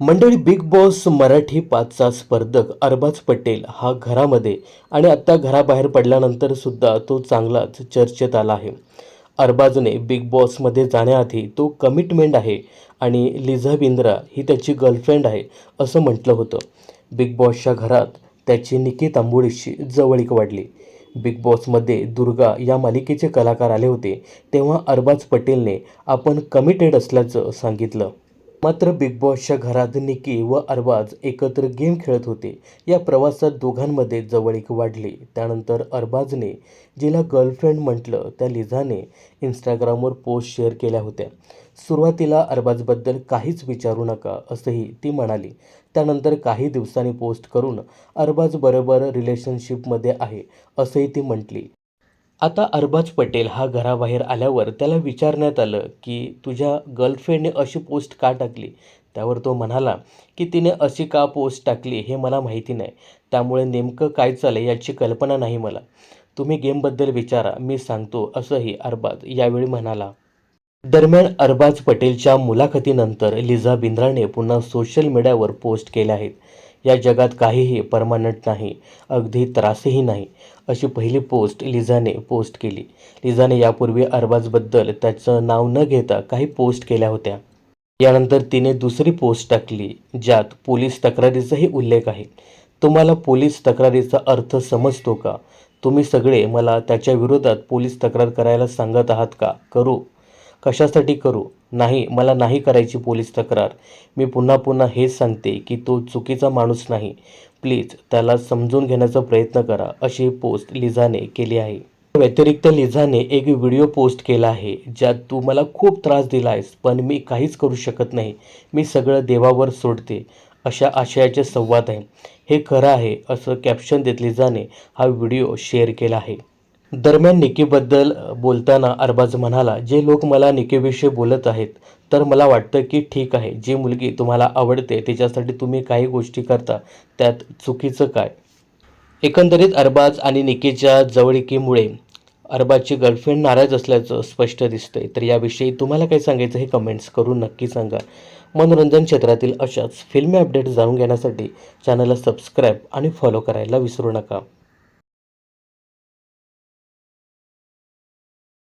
मंडळी big boss Marathi पाचचा स्पर्धक अरबाज पटेल हा घरामध्ये आणि आत्ता घराबाहेर पडल्यानंतर सुद्धा तो चांगलाच चर्चेत आला आहे. अरबाजने बिग बॉसमध्ये जाण्याआधी तो कमिटमेंट आहे आणि लिझा बिंद्रा ही त्याची गर्लफ्रेंड आहे असं म्हटलं होतं. बिग बॉसच्या घरात त्याची निकी तांबोळीशी जवळीक वाढली. बिग बॉसमध्ये दुर्गा या मालिकेचे कलाकार आले होते तेव्हा अरबाज पटेलने आपण कमिटेड असल्याचं सांगितलं. मात्र बिग बॉसच्या घरात निकी व अरबाज एकत्र गेम खेळत होते. या प्रवासात दोघांमध्ये जवळीक वाढली. त्यानंतर अरबाजने जिला गर्लफ्रेंड म्हटलं त्या लिझाने इंस्टाग्रामवर पोस्ट शेअर केल्या होत्या. सुरुवातीला अरबाजबद्दल काहीच विचारू नका असंही ती म्हणाली. त्यानंतर काही दिवसांनी पोस्ट करून अरबाजबरोबर रिलेशनशिपमध्ये आहे असंही ती म्हटली. आता अरबाज पटेल हा घराबाहेर आल्यावर त्याला विचारण्यात आलं की तुझ्या गर्लफ्रेंडने अशी पोस्ट का टाकली? त्यावर तो म्हणाला की तिने अशी का पोस्ट टाकली हे मला माहिती नाही. त्यामुळे नेमकं काय चाललं याची कल्पना नाही मला. तुम्ही गेमबद्दल विचारा मी सांगतो असंही अरबाज यावेळी म्हणाला. दरम्यान अरबाज पटेलच्या मुलाखतीनंतर लिझा बिंद्राने पुन्हा सोशल मीडियावर पोस्ट केल्या आहेत. या जगात काहीही परमानंट नाही अगदी त्रासही नाही अशी पहिली पोस्ट लिझाने पोस्ट केली. लिझाने यापूर्वी अरबाजबद्दल त्याचं नाव न घेता काही पोस्ट केल्या होत्या. यानंतर तिने दुसरी पोस्ट टाकली ज्यात पोलीस तक्रारीचाही उल्लेख आहे. तुम्हाला पोलीस तक्रारीचा अर्थ समजतो का? तुम्ही सगळे मला त्याच्या विरोधात पोलीस तक्रार करायला सांगत आहात का? करू. कशासाठी करू? नाही मला नाही करायची पोलीस तक्रार. मी पुन्हा पुन्हा हेच सांगते की तो चुकीचा माणूस नाही. प्लीज त्याला समजून घेण्याचा प्रयत्न करा अशी पोस्ट लिझाने केली आहे. व्यतिरिक्त लिझाने एक व्हिडिओ पोस्ट केला आहे ज्यात तू मला खूप त्रास दिला आहेस पण मी काहीच करू शकत नाही. मी सगळं देवावर सोडते अशा आशयाचे संवाद आहे. हे खरं आहे असं कॅप्शन देत लिझाने हा व्हिडिओ शेअर केला आहे. दरम्यान निकीबद्दल बोलताना अरबाज म्हणाला जे लोक मला निकीविषयी बोलत आहेत तर मला वाटतं की ठीक आहे. जी मुलगी तुम्हाला आवडते तिच्यासाठी तुम्ही काही गोष्टी करता त्यात चुकीचं काय? एकंदरीत अरबाज आणि निकीच्या जवळिकीमुळे अरबाजची गर्लफ्रेंड नाराज असल्याचं स्पष्ट दिसतंय. तर याविषयी तुम्हाला काय सांगायचं हे कमेंट्स करून नक्की सांगा. मनोरंजन क्षेत्रातील अशाच फिल्मी अपडेट जाणून घेण्यासाठी चॅनलला सबस्क्राईब आणि फॉलो करायला विसरू नका.